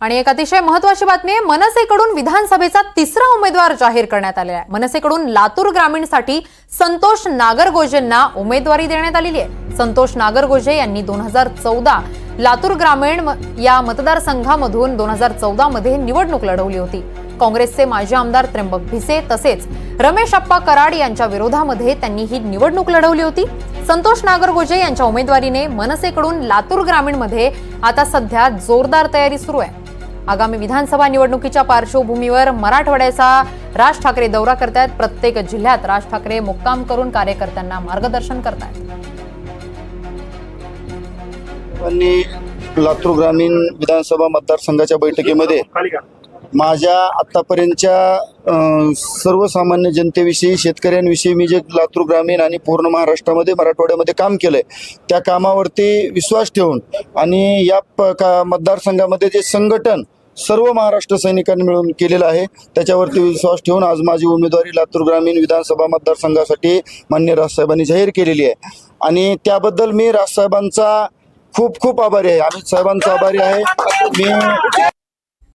आणि एक अतिशय महत्वाची बातमी आहे मनसेकडून विधानसभेचा तिसरा उमेदवार जाहीर करण्यात आलेला आहे. मनसेकडून लातूर ग्रामीणसाठी संतोष नागरगोजेंना उमेदवारी देण्यात आलेली आहे. संतोष नागरगोजे यांनी दोन हजार चौदा लातूर ग्रामीण या मतदारसंघामधून दोन हजार चौदा मध्ये निवडणूक लढवली होती. काँग्रेसचे माजी आमदार त्र्यंबक भिसे तसेच रमेश अप्पा कराड यांच्या विरोधामध्ये त्यांनी ही निवडणूक लढवली होती. संतोष नागरगोजे यांच्या उमेदवारीने मनसेकडून लातूर ग्रामीणमध्ये आता सध्या जोरदार तयारी सुरू आहे. आगामी विधानसभा निवडणुकीच्या पार्श्वभूमीवर मराठवाड्याचा राज ठाकरे दौरा करतायत. प्रत्येक जिल्ह्यात राज ठाकरे मुक्काम करून कार्यकर्त्यांना मार्गदर्शन करतायत. आणि लातूर ग्रामीण विधानसभा मतदारसंघाच्या बैठकीमध्ये माझ्या आत्तापर्यंतच्या सर्वसामान्य जनतेविषयी शेतकऱ्यांविषयी मी जे लातूर ग्रामीण आणि पूर्ण महाराष्ट्रामध्ये मराठवाड्यामध्ये काम केलंय त्या कामावरती विश्वास ठेवून आणि या प- का मतदारसंघामध्ये जे संघटन सर्व महाराष्ट्र सैनिकांनी मिळून केलेलं आहे त्याच्यावरती विश्वास ठेवून आज माझी उमेदवारी लातूर ग्रामीण विधानसभा मतदारसंघासाठी मान्य राजसाहेबांनी जाहीर केलेली आहे. आणि त्याबद्दल मी राजसाहेबांचा खूप खूप आभारी आहे. अमित साहेबांचा आभारी आहे. मी